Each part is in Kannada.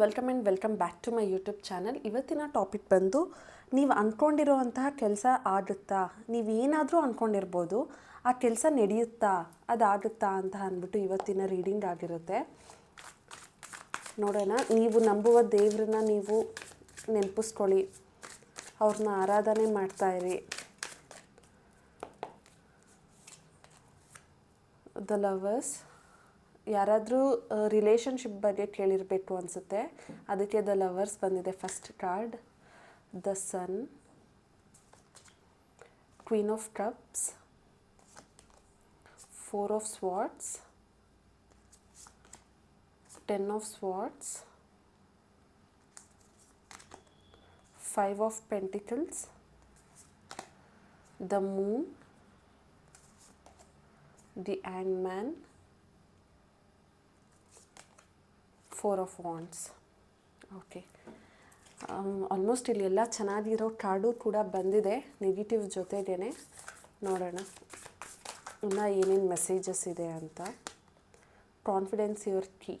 Welcome and welcome back to my YouTube channel ಇವತ್ತಿನ ಟಾಪಿಕ್ ಬಂದು ನೀವು ಅಂದ್ಕೊಂಡಿರುವಂತಹ ಕೆಲಸ ಆಗುತ್ತಾ? ನೀವು ಏನಾದರೂ ಅಂದ್ಕೊಂಡಿರ್ಬೋದು ಆ ಕೆಲಸ ನಡೆಯುತ್ತಾ? ಅದಾಗುತ್ತಾ ಅಂತ ಅಂದ್ಬಿಟ್ಟು ಇವತ್ತಿನ ರೀಡಿಂಗ್ ಆಗಿರುತ್ತೆ. ನೋಡೋಣ, ನೀವು ನಂಬುವ ದೇವ್ರನ್ನ ನೀವು ನೆನಪಿಸ್ಕೊಳ್ಳಿ. ಅವ್ರನ್ನ ಆರಾಧನೆ ಮಾಡ್ತಾಯಿರಿ ದ ಲವರ್ಸ್ ಯಾರಾದರೂ ರಿಲೇಷನ್ಶಿಪ್ ಬಗ್ಗೆ ಕೇಳಿರಬೇಕು ಅನಿಸುತ್ತೆ. ಅದಕ್ಕೆ ದ ಲವರ್ಸ್ ಬಂದಿದೆ first card the sun queen of cups four of swords ten of swords five of pentacles the moon the hanged man four of wands okay almost ಇಲ್ಲಿ ಎಲ್ಲ ಚೆನ್ನಾಗಿರೋ ಕಾರ್ಡು ಕೂಡ ಬಂದಿದೆ. ನೆಗೆಟಿವ್ ಜೊತೆಗೇ ನೋಡೋಣ. ಇನ್ನು ಏನೇನು ಮೆಸೇಜಸ್ ಇದೆ ಅಂತ. ಕಾನ್ಫಿಡೆನ್ಸ್ ಯುವರ್ ಕೀ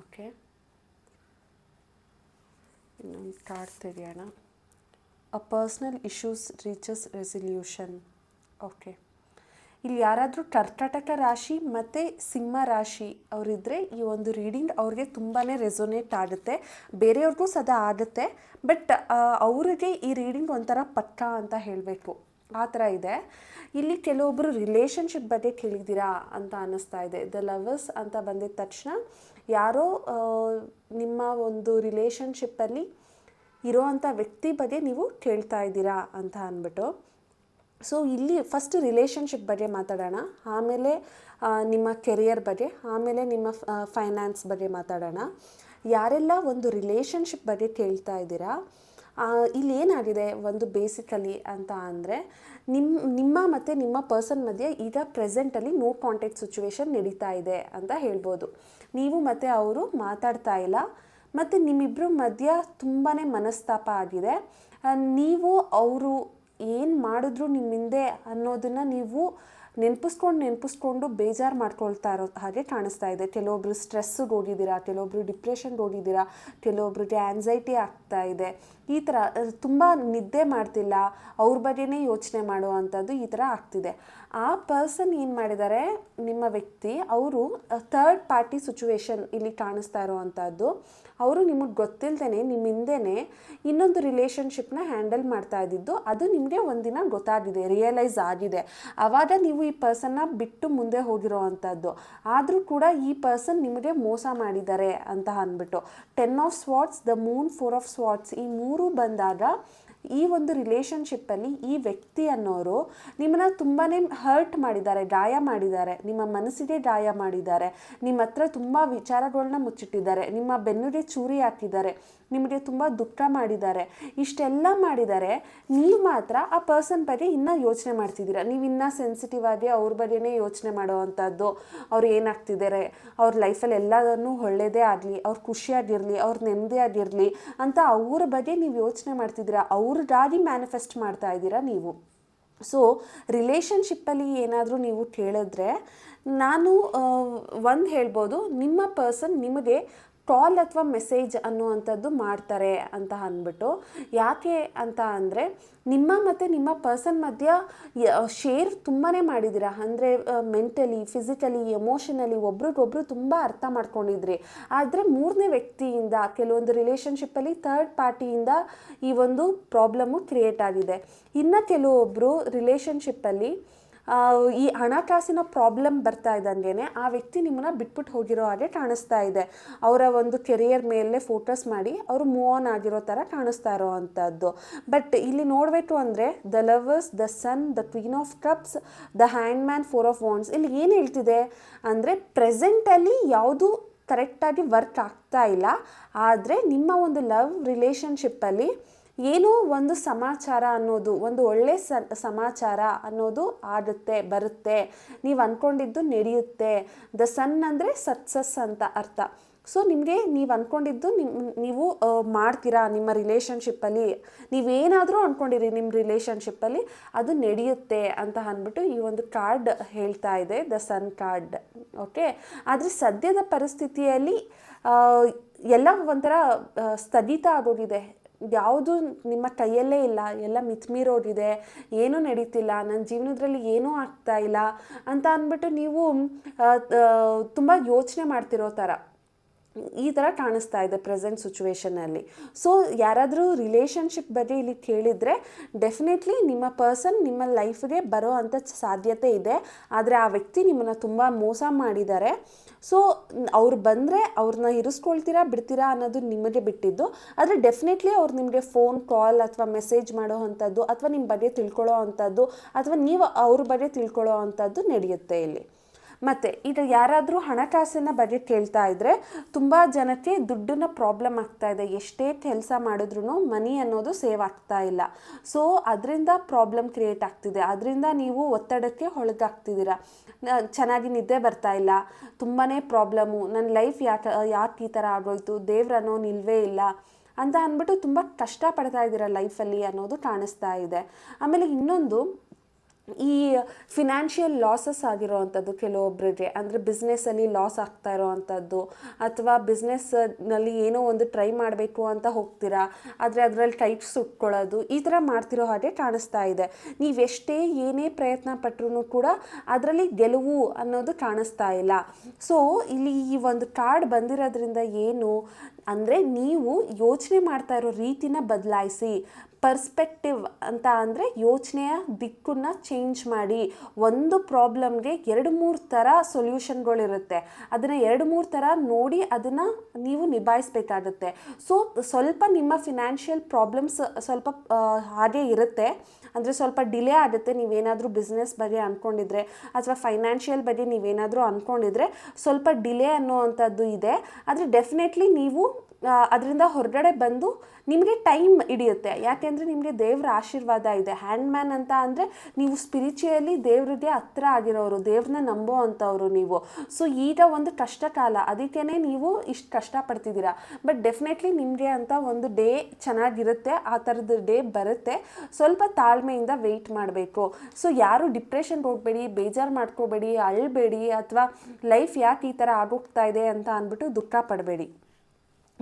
ಓಕೆ ಇನ್ನೊಂದು ಕಾರ್ಡ್ ತೆಗೆಯೋಣ. ಅ personal issues reaches resolution okay ಇಲ್ಲಿ ಯಾರಾದರೂ ಕರ್ಕಾಟಕ ರಾಶಿ ಮತ್ತು ಸಿಂಹ ರಾಶಿ ಅವರಿದ್ದರೆ ಈ ಒಂದು ರೀಡಿಂಗ್ ಅವ್ರಿಗೆ ತುಂಬಾ ರೆಸೊನೇಟ್ ಆಗುತ್ತೆ. ಬೇರೆಯವ್ರಿಗೂ ಸದಾ ಆಗುತ್ತೆ. ಬಟ್ ಅವರಿಗೆ ಈ ರೀಡಿಂಗ್ ಒಂಥರ ಪಕ್ಕ ಅಂತ ಹೇಳಬೇಕು. ಆ ಥರ ಇದೆ. ಇಲ್ಲಿ ಕೆಲವೊಬ್ಬರು ರಿಲೇಷನ್ಶಿಪ್ ಬಗ್ಗೆ ಕೇಳಿದ್ದೀರಾ ಅಂತ ಅನ್ನಿಸ್ತಾ ಇದೆ. ದ ಲವರ್ಸ್ ಅಂತ ಬಂದಿದ ತಕ್ಷಣ ಯಾರೋ ನಿಮ್ಮ ಒಂದು ರಿಲೇಷನ್ಶಿಪ್ಪಲ್ಲಿ ಇರೋವಂಥ ವ್ಯಕ್ತಿ ಬಗ್ಗೆ ನೀವು ಕೇಳ್ತಾ ಇದ್ದೀರಾ ಅಂತ ಅಂದ್ಬಿಟ್ಟು. ಸೊ ಇಲ್ಲಿ ಫಸ್ಟ್ ರಿಲೇಷನ್ಶಿಪ್ ಬಗ್ಗೆ ಮಾತಾಡೋಣ. ಆಮೇಲೆ ನಿಮ್ಮ ಕೆರಿಯರ್ ಬಗ್ಗೆ, ಆಮೇಲೆ ನಿಮ್ಮ ಫೈನಾನ್ಸ್ ಬಗ್ಗೆ ಮಾತಾಡೋಣ. ಯಾರೆಲ್ಲ ಒಂದು ರಿಲೇಷನ್ಶಿಪ್ ಬಗ್ಗೆ ಕೇಳ್ತಾ ಇದ್ದೀರಾ? ಇಲ್ಲಿ ಏನಾಗಿದೆ ಒಂದು ಬೇಸಿಕಲಿ ಅಂತ ಅಂದರೆ ನಿಮ್ಮ ನಿಮ್ಮ ಮತ್ತು ನಿಮ್ಮ ಪರ್ಸನ್ ಮಧ್ಯೆ ಈಗ ಪ್ರೆಸೆಂಟಲ್ಲಿ ನೋ ಕಾಂಟ್ಯಾಕ್ಟ್ ಸಿಚುವೇಶನ್ ನಡೀತಾ ಇದೆ ಅಂತ ಹೇಳ್ಬೋದು. ನೀವು ಮತ್ತು ಅವರು ಮಾತಾಡ್ತಾ ಇಲ್ಲ. ಮತ್ತು ನಿಮ್ಮಿಬ್ಬರ ಮಧ್ಯ ತುಂಬಾ ಮನಸ್ತಾಪ ಆಗಿದೆ. ನೀವು ಅವರು ಏನು ಮಾಡಿದ್ರು ನಿಮ್ಮ ಹಿಂದೆ ಅನ್ನೋದನ್ನು ನೀವು ನೆನಪಿಸ್ಕೊಂಡು ನೆನಪಿಸ್ಕೊಂಡು ಬೇಜಾರು ಮಾಡ್ಕೊಳ್ತಾ ಇರೋ ಹಾಗೆ ಕಾಣಿಸ್ತಾ ಇದೆ. ಕೆಲವೊಬ್ರು ಸ್ಟ್ರೆಸ್ಸಿಗೆ ಹೋಗಿದ್ದೀರಾ, ಕೆಲವೊಬ್ರು ಡಿಪ್ರೆಷನ್ಗೆ ಹೋಗಿದ್ದೀರಾ, ಕೆಲವೊಬ್ರಿಗೆ ಆ್ಯನ್ಸೈಟಿ ಆಗ್ತಾ ಇದೆ. ಈ ಥರ ತುಂಬ ನಿದ್ದೆ ಮಾಡ್ತಿಲ್ಲ, ಅವ್ರ ಬಗ್ಗೆನೇ ಯೋಚನೆ ಮಾಡುವಂಥದ್ದು ಈ ಥರ ಆಗ್ತಿದೆ. ಆ ಪರ್ಸನ್ ಏನು ಮಾಡಿದ್ದಾರೆ, ನಿಮ್ಮ ವ್ಯಕ್ತಿ, ಅವರು ಥರ್ಡ್ ಪಾರ್ಟಿ ಸಿಚುವೇಶನ್ ಇಲ್ಲಿ ಕಾಣಿಸ್ತಾ ಇರೋವಂಥದ್ದು. ಅವರು ನಿಮಗೆ ಗೊತ್ತಿಲ್ಲದೇ ನಿಮ್ಮ ಹಿಂದೆನೇ ಇನ್ನೊಂದು ರಿಲೇಷನ್ಶಿಪ್ನ ಹ್ಯಾಂಡಲ್ ಮಾಡ್ತಾ ಇದ್ದಿದ್ದು. ಅದು ನಿಮಗೆ ಒಂದಿನ ಗೊತ್ತಾಗಿದೆ ರಿಯಲೈಸ್ ಆಗಿದೆ. ಆವಾಗ ನೀವು ಈ ಪರ್ಸನ್ನ ಬಿಟ್ಟು ಮುಂದೆ ಹೋಗಿರೋ ಅಂಥದ್ದು ಆದರೂ ಕೂಡ ಈ ಪರ್ಸನ್ ನಿಮಗೆ ಮೋಸ ಮಾಡಿದ್ದಾರೆ ಅಂತ ಅಂದ್ಬಿಟ್ಟು. Ten of swords the moon four of swords ಈ ಮೂರು ಬಂದಾಗ ಈ ಒಂದು ರಿಲೇಷನ್ಶಿಪ್ಪಲ್ಲಿ ಈ ವ್ಯಕ್ತಿ ಅನ್ನೋರು ನಿಮ್ಮನ್ನ ತುಂಬಾ ಹರ್ಟ್ ಮಾಡಿದ್ದಾರೆ, ಗಾಯ ಮಾಡಿದ್ದಾರೆ, ನಿಮ್ಮ ಮನಸ್ಸಿಗೆ ಗಾಯ ಮಾಡಿದ್ದಾರೆ, ನಿಮ್ಮ ಹತ್ರ ತುಂಬ ವಿಚಾರಗಳನ್ನ ಮುಚ್ಚಿಟ್ಟಿದ್ದಾರೆ, ನಿಮ್ಮ ಬೆನ್ನಿಗೆ ಚೂರಿ ಹಾಕಿದ್ದಾರೆ, ನಿಮಗೆ ತುಂಬ ದುಃಖ ಮಾಡಿದ್ದಾರೆ, ಇಷ್ಟೆಲ್ಲ ಮಾಡಿದ್ದಾರೆ ನೀವು ಮಾತ್ರ ಆ ಪರ್ಸನ್ ಬಗ್ಗೆ ಇನ್ನೂ ಯೋಚನೆ ಮಾಡ್ತಿದ್ದೀರಾ? ನೀವು ಇನ್ನೂ ಸೆನ್ಸಿಟಿವ್ ಆಗಿ ಅವ್ರ ಬಗ್ಗೆನೇ ಯೋಚನೆ ಮಾಡೋವಂಥದ್ದು, ಅವ್ರು ಏನಾಗ್ತಿದ್ದಾರೆ, ಅವ್ರ ಲೈಫಲ್ಲಿ ಎಲ್ಲದನ್ನು ಒಳ್ಳೆಯದೇ ಆಗಲಿ, ಅವ್ರು ಖುಷಿಯಾಗಿರಲಿ, ಅವ್ರು ನೆಮ್ಮದಿಯಾಗಿರಲಿ ಅಂತ ಅವ್ರ ಬಗ್ಗೆ ನೀವು ಯೋಚನೆ ಮಾಡ್ತಿದ್ದೀರಾ? ಅವ್ರಿಗಾಗಿ ಮ್ಯಾನಿಫೆಸ್ಟ್ ಮಾಡ್ತಾ ಇದ್ದೀರಾ ನೀವು. ಸೊ ರಿಲೇಷನ್ಶಿಪ್ಪಲ್ಲಿ ಏನಾದರೂ ನೀವು ಕೇಳಿದ್ರೆ ನಾನು ಒಂದು ಹೇಳ್ಬೋದು, ನಿಮ್ಮ ಪರ್ಸನ್ ನಿಮಗೆ ಕಾಲ್ ಅಥವಾ ಮೆಸೇಜ್ ಅನ್ನುವಂಥದ್ದು ಮಾಡ್ತಾರೆ ಅಂತ ಅಂದ್ಬಿಟ್ಟು, ಯಾಕೆ ಅಂತ ಅಂದರೆ, ನಿಮ್ಮ ಮತ್ತು ನಿಮ್ಮ ಪರ್ಸನ್ ಮಧ್ಯ ಶೇರ್ ತುಂಬಾ ಮಾಡಿದ್ದೀರಾ? ಅಂದರೆ ಮೆಂಟಲಿ, ಫಿಸಿಕಲಿ, ಎಮೋಷನಲಿ ಒಬ್ರಿಗೊಬ್ರು ತುಂಬ ಅರ್ಥ ಮಾಡ್ಕೊಂಡಿದ್ರಿ. ಆದರೆ ಮೂರನೇ ವ್ಯಕ್ತಿಯಿಂದ, ಕೆಲವೊಂದು ರಿಲೇಷನ್ಶಿಪ್ಪಲ್ಲಿ ಥರ್ಡ್ ಪಾರ್ಟಿಯಿಂದ ಈ ಒಂದು ಪ್ರಾಬ್ಲಮ್ಮು ಕ್ರಿಯೇಟ್ ಆಗಿದೆ. ಇನ್ನು ಕೆಲವೊಬ್ಬರು ರಿಲೇಷನ್ಶಿಪ್ಪಲ್ಲಿ ಈ ಹಣಕಾಸಿನ ಪ್ರಾಬ್ಲಮ್ ಬರ್ತಾ ಇದ್ದಂಗೆ ಆ ವ್ಯಕ್ತಿ ನಿಮ್ಮನ್ನ ಬಿಟ್ಬಿಟ್ಟು ಹೋಗಿರೋ ಹಾಗೆ ಕಾಣಿಸ್ತಾ ಇದೆ. ಅವರ ಒಂದು ಕೆರಿಯರ್ ಮೇಲೆ ಫೋಕಸ್ ಮಾಡಿ ಅವರು ಮೂವ್ ಆನ್ ಆಗಿರೋ ಥರ ಕಾಣಿಸ್ತಾ ಇರೋ ಅಂಥದ್ದು ಬಟ್ ಇಲ್ಲಿ ನೋಡಬೇಕು ಅಂದರೆ the lovers the sun the queen of cups the hanged man four of wands ಇಲ್ಲಿ ಏನು ಹೇಳ್ತಿದೆ ಅಂದರೆ ಪ್ರೆಸೆಂಟಲ್ಲಿ ಯಾವುದು ಕರೆಕ್ಟಾಗಿ ವರ್ಕ್ ಆಗ್ತಾ ಇಲ್ಲ, ಆದರೆ ನಿಮ್ಮ ಒಂದು ಲವ್ ರಿಲೇಷನ್ಶಿಪ್ಪಲ್ಲಿ ಏನೋ ಒಂದು ಸಮಾಚಾರ ಅನ್ನೋದು, ಒಂದು ಒಳ್ಳೆ ಸಮಾಚಾರ ಅನ್ನೋದು ಆಗುತ್ತೆ ಬರುತ್ತೆ. ನೀವು ಅಂದ್ಕೊಂಡಿದ್ದು ನಡೆಯುತ್ತೆ. ದ ಸನ್ ಅಂದರೆ ಸಕ್ಸಸ್ ಅಂತ ಅರ್ಥ. ಸೊ, ನಿಮಗೆ ನೀವು ಅಂದ್ಕೊಂಡಿದ್ದು ನಿಮ್ಮ ನೀವು ಮಾಡ್ತೀರಾ ನಿಮ್ಮ ರಿಲೇಷನ್ಶಿಪ್ಪಲ್ಲಿ ನೀವೇನಾದರೂ ಅಂದ್ಕೊಂಡಿರಿ ನಿಮ್ಮ ರಿಲೇಷನ್ಶಿಪ್ಪಲ್ಲಿ ಅದು ನಡೆಯುತ್ತೆ ಅಂತ ಅಂದ್ಬಿಟ್ಟು ಈ ಒಂದು ಕಾರ್ಡ್ ಹೇಳ್ತಾ ಇದೆ, ದ ಸನ್ ಕಾರ್ಡ್. ಓಕೆ? ಆದರೆ ಸದ್ಯದ ಪರಿಸ್ಥಿತಿಯಲ್ಲಿ ಎಲ್ಲ ಒಂಥರ ಸ್ಥಗಿತ ಆಗೋಗಿದೆ. ಯಾವುದು ನಿಮ್ಮ ಕೈಯಲ್ಲೇ ಇಲ್ಲ, ಎಲ್ಲ ಮಿತ್ಮೀರೋಗಿದೆ ಏನೂ ನಡೀತಿಲ್ಲ, ನನ್ನ ಜೀವನದಲ್ಲಿ ಏನೂ ಆಗ್ತಾ ಇಲ್ಲ ಅಂತ ಅಂದ್ಬಿಟ್ಟು ನೀವು ತುಂಬ ಯೋಚನೆ ಮಾಡ್ತಿರೋ ಥರ. ಈ ಥರ ಕಾಣಿಸ್ತಾ ಇದೆ ಪ್ರೆಸೆಂಟ್ ಸಿಚುವೇಶನಲ್ಲಿ ಸೊ ಯಾರಾದರೂ ರಿಲೇಷನ್ಶಿಪ್ ಬಗ್ಗೆ ಇಲ್ಲಿ ಕೇಳಿದರೆ ಡೆಫಿನೆಟ್ಲಿ ನಿಮ್ಮ ಪರ್ಸನ್ ನಿಮ್ಮ ಲೈಫ್ಗೆ ಬರೋ ಅಂಥ ಸಾಧ್ಯತೆ ಇದೆ. ಆದರೆ ಆ ವ್ಯಕ್ತಿ ನಿಮ್ಮನ್ನು ತುಂಬ ಮೋಸ ಮಾಡಿದ್ದಾರೆ. ಸೊ ಅವ್ರು ಬಂದರೆ ಅವ್ರನ್ನ ಇರಿಸ್ಕೊಳ್ತೀರಾ, ಬಿಡ್ತೀರಾ ಅನ್ನೋದು ನಿಮಗೆ ಬಿಟ್ಟಿದ್ದು. ಆದರೆ ಡೆಫಿನೆಟ್ಲಿ ಅವ್ರು ನಿಮಗೆ ಫೋನ್ ಕಾಲ್ ಅಥವಾ ಮೆಸೇಜ್ ಮಾಡೋ ಅಂಥದ್ದು ಅಥವಾ ನಿಮ್ಮ ಬಗ್ಗೆ ತಿಳ್ಕೊಳ್ಳೋ ಅಂಥದ್ದು ಅಥವಾ ನೀವು ಅವ್ರ ಬಗ್ಗೆ ತಿಳ್ಕೊಳ್ಳೋ ಅಂಥದ್ದು ನಡೆಯುತ್ತೆ ಇಲ್ಲಿ. ಮತ್ತು ಈಗ ಯಾರಾದರೂ ಹಣಕಾಸಿನ ಬಗ್ಗೆ ಕೇಳ್ತಾ ಇದ್ದರೆ ತುಂಬ ಜನಕ್ಕೆ ದುಡ್ಡನ್ನ ಪ್ರಾಬ್ಲಮ್ ಆಗ್ತಾ ಇದೆ. ಎಷ್ಟೇ ಕೆಲಸ ಮಾಡಿದ್ರೂ ಮನಿ ಅನ್ನೋದು ಸೇವ್ ಆಗ್ತಾ ಇಲ್ಲ. ಸೊ ಅದರಿಂದ ಪ್ರಾಬ್ಲಮ್ ಕ್ರಿಯೇಟ್ ಆಗ್ತಿದೆ. ಅದರಿಂದ ನೀವು ಒತ್ತಡಕ್ಕೆ ಒಳಗಾಗ್ತಿದ್ದೀರ. ಚೆನ್ನಾಗಿ ನಿದ್ದೆ ಬರ್ತಾ ಇಲ್ಲ. ತುಂಬಾ ಪ್ರಾಬ್ಲಮು ನನ್ನ ಲೈಫ್ ಯಾಕೆ ಯಾಕೆ ಈ ಥರ ಆಗೋಯ್ತು? ದೇವ್ರನ್ನೋ ನಿಲ್ವೇ ಇಲ್ಲ. ಅಂತ ಅಂದ್ಬಿಟ್ಟು ತುಂಬ ಕಷ್ಟಪಡ್ತಾ ಇದ್ದೀರಾ ಲೈಫಲ್ಲಿ ಅನ್ನೋದು ಕಾಣಿಸ್ತಾ ಇದೆ. ಆಮೇಲೆ ಇನ್ನೊಂದು ಈ ಫಿನಾನ್ಷಿಯಲ್ ಲಾಸಸ್ ಆಗಿರೋ ಅಂಥದ್ದು ಕೆಲವೊಬ್ಬರಿಗೆ ಅಂದರೆ ಬಿಸ್ನೆಸ್ಸಲ್ಲಿ ಲಾಸ್ ಆಗ್ತಾ ಇರೋವಂಥದ್ದು, ಅಥವಾ ಬಿಸ್ನೆಸ್ನಲ್ಲಿ ಏನೋ ಒಂದು ಟ್ರೈ ಮಾಡಬೇಕು ಅಂತ ಹೋಗ್ತೀರಾ, ಆದರೆ ಅದರಲ್ಲಿ ಟೈಟ್ ಸುಟ್ಕೊಳ್ಳೋದು ಈ ಥರ ಮಾಡ್ತಿರೋ ಹಾಗೆ ಕಾಣಿಸ್ತಾ ಇದೆ. ನೀವೆಷ್ಟೇ ಏನೇ ಪ್ರಯತ್ನ ಪಟ್ಟರೂ ಕೂಡ ಅದರಲ್ಲಿ ಗೆಲುವು ಅನ್ನೋದು ಕಾಣಿಸ್ತಾ ಇಲ್ಲ. ಸೊ ಇಲ್ಲಿ ಈ ಒಂದು ಕಾರ್ಡ್ ಬಂದಿರೋದ್ರಿಂದ ಏನು ಅಂದರೆ ನೀವು ಯೋಚನೆ ಮಾಡ್ತಾ ಇರೋ ರೀತಿನ ಬದಲಾಯಿಸಿ ಪರ್ಸ್ಪೆಕ್ಟಿವ್ ಅಂತ ಅಂದರೆ ಯೋಚನೆಯ ದಿಕ್ಕನ್ನು ಚೇಂಜ್ ಮಾಡಿ, ಒಂದು ಪ್ರಾಬ್ಲಮ್ಗೆ ಎರಡು ಮೂರು ಥರ ಸೊಲ್ಯೂಷನ್ಗಳಿರುತ್ತೆ ಅದನ್ನು ಎರಡು ಮೂರು ಥರ ನೋಡಿ ಅದನ್ನು ನೀವು ನಿಭಾಯಿಸ್ಬೇಕಾಗುತ್ತೆ. ಸೊ ಸ್ವಲ್ಪ ನಿಮ್ಮ ಫಿನಾನ್ಷಿಯಲ್ ಪ್ರಾಬ್ಲಮ್ಸ್ ಸ್ವಲ್ಪ ಹಾಗೆ ಇರುತ್ತೆ. ಅಂದರೆ ಸ್ವಲ್ಪ ಡಿಲೇ ಆಗುತ್ತೆ. ನೀವೇನಾದರೂ ಬಿಸ್ನೆಸ್ ಬಗ್ಗೆ ಅಂದ್ಕೊಂಡಿದ್ರೆ ಅಥವಾ ಫೈನಾನ್ಷಿಯಲ್ ಬಗ್ಗೆ ನೀವೇನಾದರೂ ಅಂದ್ಕೊಂಡಿದ್ರೆ ಸ್ವಲ್ಪ ಡಿಲೇ ಅನ್ನೋ ಅಂಥದ್ದು ಇದೆ. ಆದರೆ ಡೆಫಿನೆಟ್ಲಿ ನೀವು ಅದರಿಂದ ಹೊರಗಡೆ ಬಂದು ನಿಮಗೆ ಟೈಮ್ ಹಿಡಿಯುತ್ತೆ. ಯಾಕೆಂದರೆ ನಿಮಗೆ ದೇವರ ಆಶೀರ್ವಾದ ಇದೆ. ಹ್ಯಾಂಡ್ ಮ್ಯಾನ್ ಅಂತ ಅಂದರೆ ನೀವು ಸ್ಪಿರಿಚುಯಲಿ ದೇವರಿಗೆ ಹತ್ರ ಆಗಿರೋರು ದೇವ್ರನ್ನ ನಂಬೋ ಅಂಥವ್ರು ನೀವು. ಸೊ ಈಗ ಒಂದು ಕಷ್ಟ ಕಾಲ ಅದಕ್ಕೇ ನೀವು ಇಷ್ಟು ಕಷ್ಟಪಡ್ತಿದ್ದೀರಾ. ಬಟ್ ಡೆಫಿನೆಟ್ಲಿ ನಿಮಗೆ ಅಂತ ಒಂದು ಡೇ ಚೆನ್ನಾಗಿರುತ್ತೆ, ಆ ಥರದ ಡೇ ಬರುತ್ತೆ. ಸ್ವಲ್ಪ ತಾಳ್ಮೆಯಿಂದ ವೆಯ್ಟ್ ಮಾಡಬೇಕು. ಸೊ ಯಾರು ಡಿಪ್ರೆಷನ್ಗೆ ಹೋಗಬೇಡಿ, ಬೇಜಾರು ಮಾಡ್ಕೋಬೇಡಿ, ಅಳ್ಬೇಡಿ, ಅಥವಾ ಲೈಫ್ ಯಾಕೆ ಈ ಥರ ಆಗೋಗ್ತಾ ಇದೆ ಅಂತ ಅಂದ್ಬಿಟ್ಟು ದುಃಖ ಪಡಬೇಡಿ.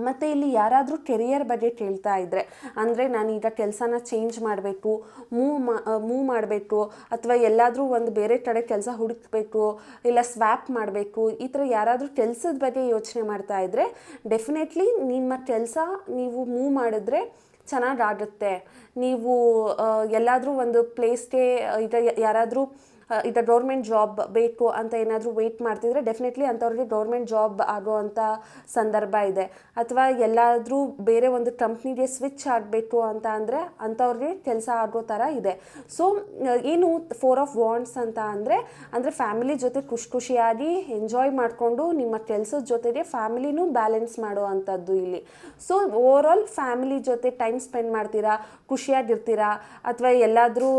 ಮತ್ತು ಇಲ್ಲಿ ಯಾರಾದರೂ ಕೆರಿಯರ್ ಬಗ್ಗೆ ಕೇಳ್ತಾ ಇದ್ದರೆ ಅಂದರೆ ನಾನೀಗ ಕೆಲಸನ ಚೇಂಜ್ ಮಾಡಬೇಕು ಮೂವ್ ಮಾ ಮೂವ್ ಮಾಡಬೇಕು, ಅಥವಾ ಎಲ್ಲಾದರೂ ಒಂದು ಬೇರೆ ಕಡೆ ಕೆಲಸ ಹುಡುಕಬೇಕು, ಇಲ್ಲ ಸ್ವ್ಯಾಪ್ ಮಾಡಬೇಕು, ಈ ಥರ ಯಾರಾದರೂ ಕೆಲಸದ ಬಗ್ಗೆ ಯೋಚನೆ ಮಾಡ್ತಾ ಇದ್ದರೆ ಡೆಫಿನೆಟ್ಲಿ ನಿಮ್ಮ ಕೆಲಸ ನೀವು ಮೂವ್ ಮಾಡಿದ್ರೆ ಚೆನ್ನಾಗಾಗುತ್ತೆ ನೀವು ಎಲ್ಲಾದರೂ ಒಂದು ಪ್ಲೇಸ್ಗೆ ಈಗ ಯಾರಾದರೂ ಈಗ ಗೌರ್ಮೆಂಟ್ ಜಾಬ್ ಬೇಕು ಅಂತ ಏನಾದರೂ ವೆಯ್ಟ್ ಮಾಡ್ತಿದ್ರೆ ಡೆಫಿನೆಟ್ಲಿ ಅಂಥವ್ರಿಗೆ ಗೌರ್ಮೆಂಟ್ ಜಾಬ್ ಆಗುವಂಥ ಸಂದರ್ಭ ಇದೆ. ಅಥವಾ ಎಲ್ಲಾದರೂ ಬೇರೆ ಒಂದು ಕಂಪ್ನಿಗೆ ಸ್ವಿಚ್ ಆಗಬೇಕು ಅಂತ ಅಂದರೆ ಅಂಥವ್ರಿಗೆ ಕೆಲಸ ಆಗೋ ಥರ ಇದೆ. ಸೊ ಏನು ಫೋರ್ ಆಫ್ ವಾಂಡ್ಸ್ ಅಂತ ಅಂದರೆ ಅಂದರೆ ಫ್ಯಾಮಿಲಿ ಜೊತೆ ಖುಷಿ ಖುಷಿಯಾಗಿ ಎಂಜಾಯ್ ಮಾಡಿಕೊಂಡು ನಿಮ್ಮ ಕೆಲಸದ ಜೊತೆಗೆ ಫ್ಯಾಮಿಲಿನೂ ಬ್ಯಾಲೆನ್ಸ್ ಮಾಡೋ ಅಂಥದ್ದು ಇಲ್ಲಿ. ಸೊ ಓವರಾಲ್ ಫ್ಯಾಮಿಲಿ ಜೊತೆ ಟೈಮ್ ಸ್ಪೆಂಡ್ ಮಾಡ್ತೀರಾ? ಖುಷಿಯಾಗಿರ್ತೀರಾ? ಅಥವಾ ಎಲ್ಲಾದರೂ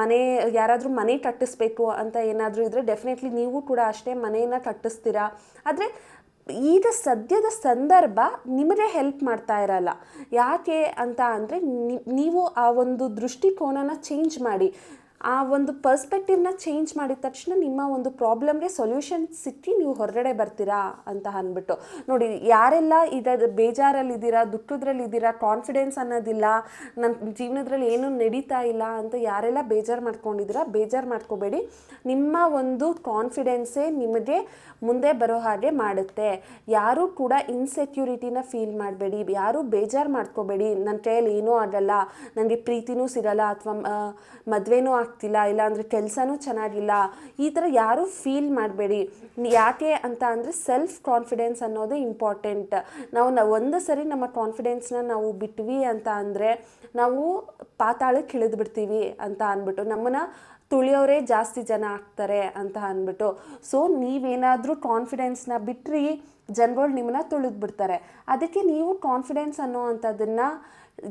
ಮನೆ, ಯಾರಾದರೂ ಮನೆ ಕಟ್ಟಿಸ್ಬೇಕು ಅಂತ ಏನಾದರೂ ಇದ್ದರೆ ಡೆಫಿನೆಟ್ಲಿ ನೀವು ಕೂಡ ಅಷ್ಟೇ ಮನೆಯನ್ನು ಕಟ್ಟಿಸ್ತೀರಾ. ಆದರೆ ಈಗ ಸದ್ಯದ ಸಂದರ್ಭ ನಿಮಗೆ ಹೆಲ್ಪ್ ಮಾಡ್ತಾ ಇರಲ್ಲ. ಯಾಕೆ ಅಂತ ಅಂದರೆ ನೀವು ಆ ಒಂದು ದೃಷ್ಟಿಕೋನನ ಚೇಂಜ್ ಮಾಡಿ. ಆ ಒಂದು ಪರ್ಸ್ಪೆಕ್ಟಿವ್ನ ಚೇಂಜ್ ಮಾಡಿದ ತಕ್ಷಣ ನಿಮ್ಮ ಒಂದು ಪ್ರಾಬ್ಲಮ್ಗೆ ಸೊಲ್ಯೂಷನ್ ಸಿಕ್ಕಿ ನೀವು ಹೊರಗಡೆ ಬರ್ತೀರಾ ಅಂತ ಅಂದ್ಬಿಟ್ಟು. ನೋಡಿ, ಯಾರೆಲ್ಲ ಈಗ ಬೇಜಾರಲ್ಲಿದ್ದೀರಾ, ದುಃಖದ್ರಲ್ಲಿದ್ದೀರಾ ಕಾನ್ಫಿಡೆನ್ಸ್ ಅನ್ನೋದಿಲ್ಲ ನನ್ನ ಜೀವನದಲ್ಲಿ ಏನೂ ನಡೀತಾ ಇಲ್ಲ ಅಂತ ಯಾರೆಲ್ಲ ಬೇಜಾರು ಮಾಡ್ಕೊಂಡಿದ್ದೀರಾ, ಬೇಜಾರು ಮಾಡ್ಕೋಬೇಡಿ. ನಿಮ್ಮ ಒಂದು ಕಾನ್ಫಿಡೆನ್ಸೇ ನಿಮಗೆ ಮುಂದೆ ಬರೋ ಹಾಗೆ ಮಾಡುತ್ತೆ. ಯಾರೂ ಕೂಡ ಇನ್ಸೆಕ್ಯೂರಿಟಿನ ಫೀಲ್ ಮಾಡಬೇಡಿ. ಯಾರೂ ಬೇಜಾರು ಮಾಡ್ಕೋಬೇಡಿ. ನನ್ನ ಕೈಯಲ್ಲಿ ಏನೂ ಆಗಲ್ಲ. ನನಗೆ ಪ್ರೀತಿನೂ ಸಿಗಲ್ಲ. ಅಥವಾ ಮದುವೆನೂ ಆಗ್ತಿಲ್ಲ ಇಲ್ಲಾಂದರೆ ಕೆಲಸನೂ ಚೆನ್ನಾಗಿಲ್ಲ, ಈ ಥರ ಯಾರೂ ಫೀಲ್ ಮಾಡಬೇಡಿ. ಯಾಕೆ ಅಂತ ಅಂದರೆ ಸೆಲ್ಫ್ ಕಾನ್ಫಿಡೆನ್ಸ್ ಅನ್ನೋದು ಇಂಪಾರ್ಟೆಂಟ್ ನಾವು ನಾವು ಒಂದು ಸರಿ ನಮ್ಮ ಕಾನ್ಫಿಡೆನ್ಸ್ನ ನಾವು ಬಿಟ್ವಿ ಅಂತ ಅಂದರೆ ನಾವು ಪಾತಾಳಕ್ಕೆ ಇಳಿದು ಬಿಡ್ತೀವಿ ಅಂತ ಅಂದ್ಬಿಟ್ಟು, ನಮ್ಮನ್ನು ತುಳಿಯೋರೇ ಜಾಸ್ತಿ ಜನ ಆಗ್ತಾರೆ ಅಂತ ಅಂದ್ಬಿಟ್ಟು. ಸೊ ನೀವೇನಾದರೂ ಕಾನ್ಫಿಡೆನ್ಸ್ನ ಬಿಟ್ರಿ, ಜನಗಳು ನಿಮ್ಮನ್ನ ತುಳಿದು ಬಿಡ್ತಾರೆ ಅದಕ್ಕೆ ನೀವು ಕಾನ್ಫಿಡೆನ್ಸ್ ಅನ್ನೋ ಅಂಥದ್ದನ್ನು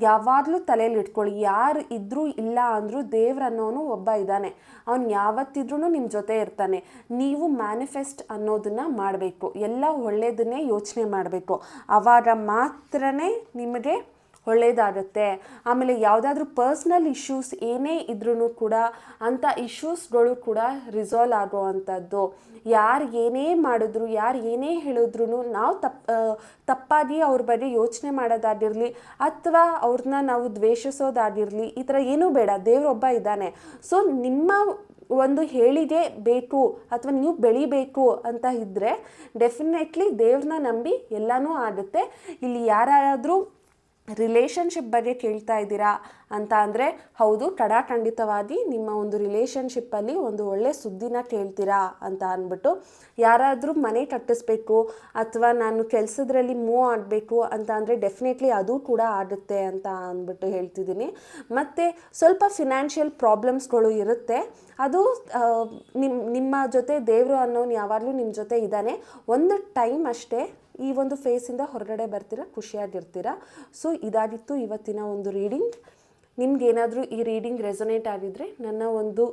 ಯಾವಾಗಲೂ ತಲೆಯಲ್ಲಿ ಇಟ್ಕೊಳ್ಳಿ. ಯಾರು ಇದ್ದರೂ ಇಲ್ಲ ಅಂದರೂ ದೇವ್ರು ಅನ್ನೋನು ಒಬ್ಬ ಇದ್ದಾನೆ. ಅವ್ನು ಯಾವತ್ತಿದ್ರೂ ನಿಮ್ಮ ಜೊತೆ ಇರ್ತಾನೆ. ನೀವು ಮ್ಯಾನಿಫೆಸ್ಟ್ ಅನ್ನೋದನ್ನು ಮಾಡಬೇಕು. ಎಲ್ಲ ಒಳ್ಳೆಯದನ್ನೇ ಯೋಚನೆ ಮಾಡಬೇಕು. ಆವಾಗ ಮಾತ್ರನೇ ನಿಮಗೆ ಒಳ್ಳೆಯದಾಗುತ್ತೆ ಆಮೇಲೆ ಯಾವುದಾದ್ರೂ ಪರ್ಸ್ನಲ್ ಇಶ್ಯೂಸ್ ಏನೇ ಇದ್ರೂ ಕೂಡ ಅಂಥ ಇಶ್ಯೂಸ್ಗಳು ಕೂಡ ರಿಸಾಲ್ವ್ ಆಗುವಂಥದ್ದು. ಯಾರು ಏನೇ ಮಾಡಿದ್ರು, ಯಾರು ಏನೇ ಹೇಳಿದ್ರು ನಾವು ತಪ್ಪು ತಪ್ಪಾಗಿ ಅವ್ರ ಬಗ್ಗೆ ಯೋಚನೆ ಮಾಡೋದಾಗಿರಲಿ ಅಥವಾ ಅವ್ರನ್ನ ನಾವು ದ್ವೇಷಿಸೋದಾಗಿರಲಿ ಈ ಥರ ಏನೂ ಬೇಡ ದೇವರೊಬ್ಬ ಇದ್ದಾನೆ. ಸೊ ನಿಮ್ಮ ಒಂದು ಹೇಳಿಗೆ ಬೇಕು ಅಥವಾ ನೀವು ಬೆಳಿಬೇಕು ಅಂತ ಇದ್ದರೆ ಡೆಫಿನೆಟ್ಲಿ ದೇವ್ರನ್ನ ನಂಬಿ ಎಲ್ಲನೂ ಆಗುತ್ತೆ. ಇಲ್ಲಿ ಯಾರಾದರೂ ರಿಲೇಷನ್ಶಿಪ್ ಬಗ್ಗೆ ಕೇಳ್ತಾ ಇದ್ದೀರಾ ಅಂತ ಅಂದರೆ, ಹೌದು ಖಡಾಖಂಡಿತವಾಗಿ ನಿಮ್ಮ ಒಂದು ರಿಲೇಷನ್ಶಿಪ್ಪಲ್ಲಿ ಒಂದು ಒಳ್ಳೆ ಸುದ್ದಿನ ಕೇಳ್ತೀರಾ ಅಂತ ಅಂದ್ಬಿಟ್ಟು, ಯಾರಾದರೂ ಮನೆ ಕಟ್ಟಿಸ್ಬೇಕು ಅಥವಾ ನಾನು ಕೆಲಸದ್ರಲ್ಲಿ ಮೂವ್ ಆಗಬೇಕು ಅಂತ ಅಂದರೆ ಡೆಫಿನೆಟ್ಲಿ ಅದು ಕೂಡ ಆಗುತ್ತೆ ಅಂತ ಅಂದ್ಬಿಟ್ಟು ಹೇಳ್ತಿದ್ದೀನಿ. ಮತ್ತು ಸ್ವಲ್ಪ ಫಿನಾನ್ಷಿಯಲ್ ಪ್ರಾಬ್ಲಮ್ಸ್ಗಳು ಇರುತ್ತೆ. ಅದು ನಿಮ್ಮ ನಿಮ್ಮ ಜೊತೆ ದೇವರು ಅನ್ನೋನು ಯಾವಾಗಲೂ ನಿಮ್ಮ ಜೊತೆ ಇದ್ದಾನೆ. ಒಂದು ಟೈಮ್ ಅಷ್ಟೇ ಈ ಒಂದು ಫೇಸಿಂದ ಹೊರಗಡೆ ಬರ್ತೀರಾ, ಖುಷಿಯಾಗಿರ್ತೀರಾ? ಸೊ ಇದಾಗಿತ್ತು ಇವತ್ತಿನ ಒಂದು ರೀಡಿಂಗ್ ನಿಮ್ಗೇನಾದರೂ ಈ ರೀಡಿಂಗ್ ರೆಸೊನೇಟ್ ಆಗಿದ್ದರೆ ನನ್ನ ಒಂದು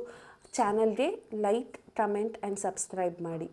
ಚಾನಲ್ಗೆ ಲೈಕ್ ಕಮೆಂಟ್ ಆ್ಯಂಡ್ ಸಬ್ಸ್ಕ್ರೈಬ್ ಮಾಡಿ.